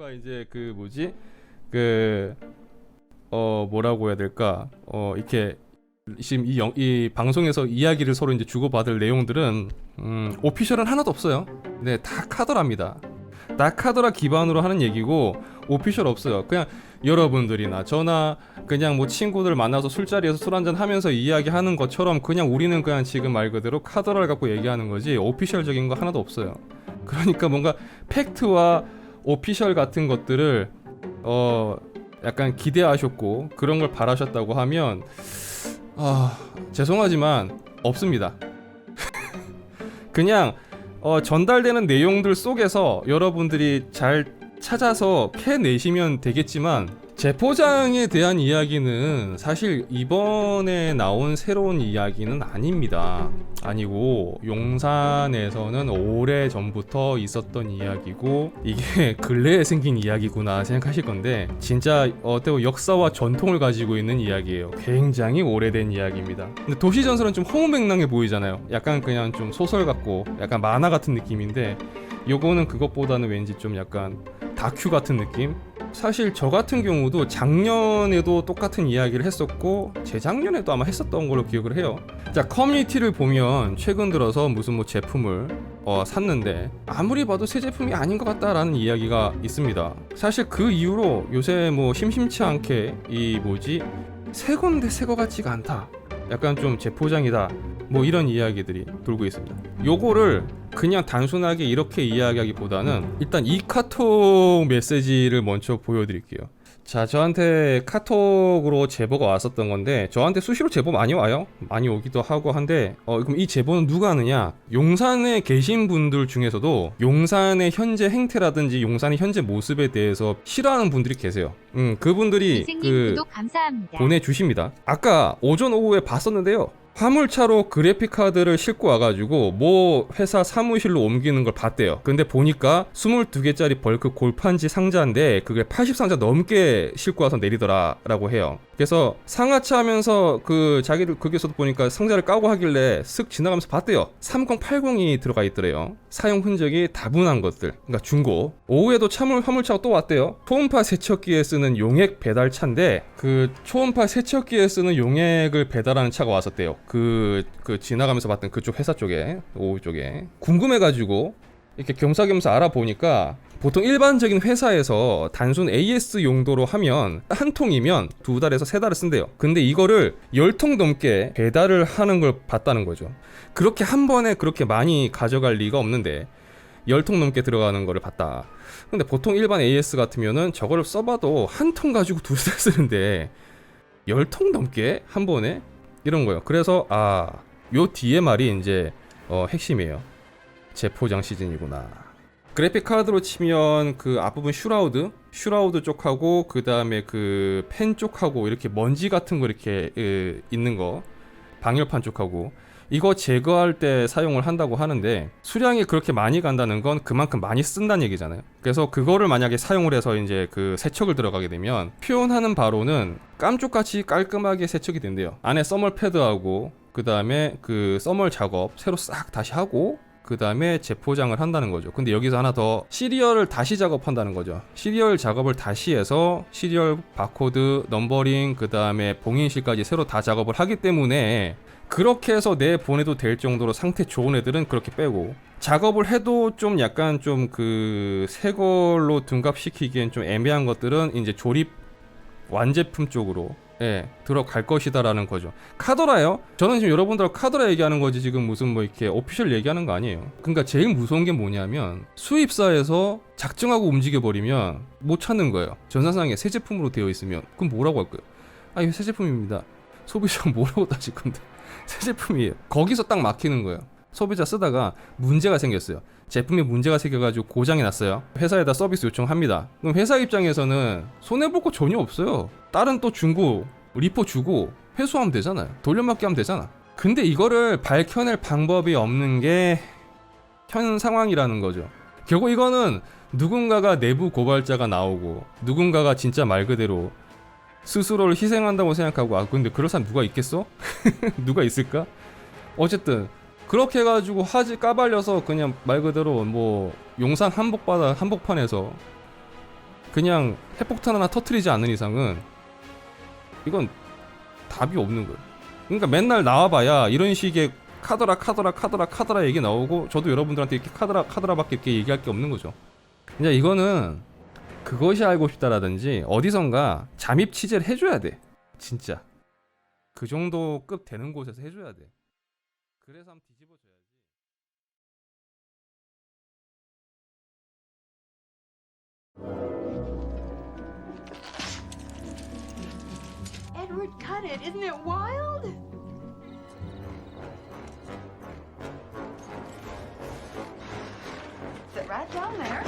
뭔가 이제 그 뭐지 그 어 뭐라고 해야 될까 어 이렇게 지금 이, 영, 이 방송에서 이야기를 서로 이제 주고받을 내용들은 음, 오피셜은 하나도 없어요. 네, 다 카더라입니다. 다 카더라 기반으로 하는 얘기고 오피셜 없어요. 그냥 여러분들이나 저나 그냥 뭐 친구들 만나서 술자리에서 술 한잔 하면서 이야기하는 것처럼 그냥 우리는 그냥 지금 말 그대로 카더라를 갖고 얘기하는 거지 오피셜적인 거 하나도 없어요. 그러니까 뭔가 팩트와 오피셜 같은 것들을 어 약간 기대하셨고 그런 걸 바라셨다고 하면 아 죄송하지만 없습니다. 그냥 어, 전달되는 내용들 속에서 여러분들이 잘 찾아서 캐내시면 되겠지만 재포장에 대한 이야기는 사실 이번에 나온 새로운 이야기는 아닙니다. 아니고 용산에서는 오래 전부터 있었던 이야기고 이게 근래에 생긴 이야기구나 생각하실 건데 진짜 어때 역사와 전통을 가지고 있는 이야기예요. 굉장히 오래된 이야기입니다. 근데 도시 전설은 좀 허무맹랑해 보이잖아요. 약간 그냥 좀 소설 같고 약간 만화 같은 느낌인데 요거는 그것보다는 왠지 좀 약간 다큐 같은 느낌? 사실 저 같은 경우도 작년에도 똑같은 이야기를 했었고 재작년에도 아마 했었던 걸로 기억을 해요. 자 커뮤니티를 보면 최근 들어서 무슨 뭐 제품을 어, 샀는데 아무리 봐도 새 제품이 아닌 것 같다라는 이야기가 있습니다. 사실 그 이후로 요새 뭐 심심치 않게 이 뭐지 새 건데 새 거 같지가 않다. 약간 좀 재포장이다. 뭐 이런 이야기들이 돌고 있습니다. 요거를 그냥 단순하게 이렇게 이야기하기보다는 일단 이 카톡 메시지를 먼저 보여드릴게요. 자, 저한테 카톡으로 제보가 왔었던 건데 저한테 수시로 제보 많이 와요. 많이 오기도 하고 한데 어, 그럼 이 제보는 누가 하느냐? 용산에 계신 분들 중에서도 용산의 현재 행태라든지 용산의 현재 모습에 대해서 싫어하는 분들이 계세요. 음, 그분들이 그 감사합니다. 보내 주십니다. 아까 오전 오후에 봤었는데요. 화물차로 그래픽 카드를 싣고 와가지고 뭐 회사 사무실로 옮기는 걸 봤대요. 근데 보니까 22개짜리 벌크 골판지 상자인데 그게 80상자 넘게 싣고 와서 내리더라라고 해요. 그래서 상하차 하면서 그 자기들 거기서도 보니까 상자를 까고 하길래 쓱 지나가면서 봤대요. 3080이 들어가 있더래요. 사용 흔적이 다분한 것들. 그러니까 중고. 오후에도 차물 화물차가 또 왔대요. 초음파 세척기에 쓰는 용액 배달차인데 그 초음파 세척기에 쓰는 용액을 배달하는 차가 왔었대요. 그, 그 지나가면서 봤던 그쪽 회사 쪽에 오후 쪽에 궁금해가지고 이렇게 겸사겸사 알아보니까 보통 일반적인 회사에서 단순 AS 용도로 하면 한 통이면 두 달에서 세 달을 쓴대요. 근데 이거를 열 통 넘게 배달을 하는 걸 봤다는 거죠. 그렇게 한 번에 그렇게 많이 가져갈 리가 없는데 열 통 넘게 들어가는 거를 봤다. 근데 보통 일반 AS 같으면은 저거를 써봐도 한 통 가지고 두 달 쓰는데 열 통 넘게 한 번에 이런 거예요. 그래서 아, 요 뒤에 말이 이제 어, 핵심이에요. 재포장 시즌이구나. 그래픽 카드로 치면 그 앞부분 슈라우드, 슈라우드 쪽하고 그 다음에 그 펜 쪽하고 이렇게 먼지 같은 거 이렇게 에, 있는 거 방열판 쪽하고 이거 제거할 때 사용을 한다고 하는데 수량이 그렇게 많이 간다는 건 그만큼 많이 쓴다는 얘기잖아요. 그래서 그거를 만약에 사용을 해서 이제 그 세척을 들어가게 되면 표현하는 바로는 깜쪽같이 깔끔하게 세척이 된대요. 안에 써멀 패드하고 그 다음에 그 써멀 작업 새로 싹 다시 하고 그 다음에 재포장을 한다는 거죠. 근데 여기서 하나 더 시리얼을 다시 작업한다는 거죠. 시리얼 작업을 다시 해서 시리얼 바코드, 넘버링, 그 다음에 봉인실까지 새로 다 작업을 하기 때문에 그렇게 해서 내 보내도 될 정도로 상태 좋은 애들은 그렇게 빼고 작업을 해도 좀 약간 좀 그 새 걸로 둔갑시키기엔 좀 애매한 것들은 이제 조립 완제품 쪽으로 예, 들어갈 것이다라는 거죠. 카더라요? 저는 지금 여러분들하고 카더라 얘기하는 거지 지금 무슨 뭐 이렇게 오피셜 얘기하는 거 아니에요. 그러니까 제일 무서운 게 뭐냐면 수입사에서 작정하고 움직여 버리면 못 찾는 거예요. 전산상에 새 제품으로 되어 있으면 그럼 뭐라고 할 거예요? 아 이거 새 제품입니다. 소비자가 뭐라고 따질 건데 새 제품이에요. 거기서 딱 막히는 거예요. 소비자 쓰다가 문제가 생겼어요. 제품에 문제가 생겨가지고 고장이 났어요. 회사에다 서비스 요청합니다. 그럼 회사 입장에서는 손해볼 거 전혀 없어요. 다른 또 중고 리포 주고 회수하면 되잖아요. 돌려막기 하면 되잖아. 근데 이거를 밝혀낼 방법이 없는 게 현 상황이라는 거죠. 결국 이거는 누군가가 내부 고발자가 나오고 누군가가 진짜 말 그대로 스스로를 희생한다고 생각하고 아 근데 그럴 사람 누가 있겠어? 누가 있을까? 어쨌든 그렇게 해가지고 하지 까발려서 그냥 말 그대로 뭐 용산 한복바다 한복판에서 그냥 핵폭탄 하나 터트리지 않는 이상은 이건 답이 없는 거예요. 그러니까 맨날 나와봐야 이런 식의 카더라 카더라 카더라 카더라 얘기 나오고 저도 여러분들한테 이렇게 카더라 카더라밖에 이렇게 얘기할 게 없는 거죠. 이제 이거는 그것이 알고 싶다라든지 어디선가 잠입 취재를 해줘야 돼. 진짜 그 정도 급 되는 곳에서 해줘야 돼. 그래서 한번 뒤집어줘야지. Edward cut it. Isn't it wild? Sit right down there.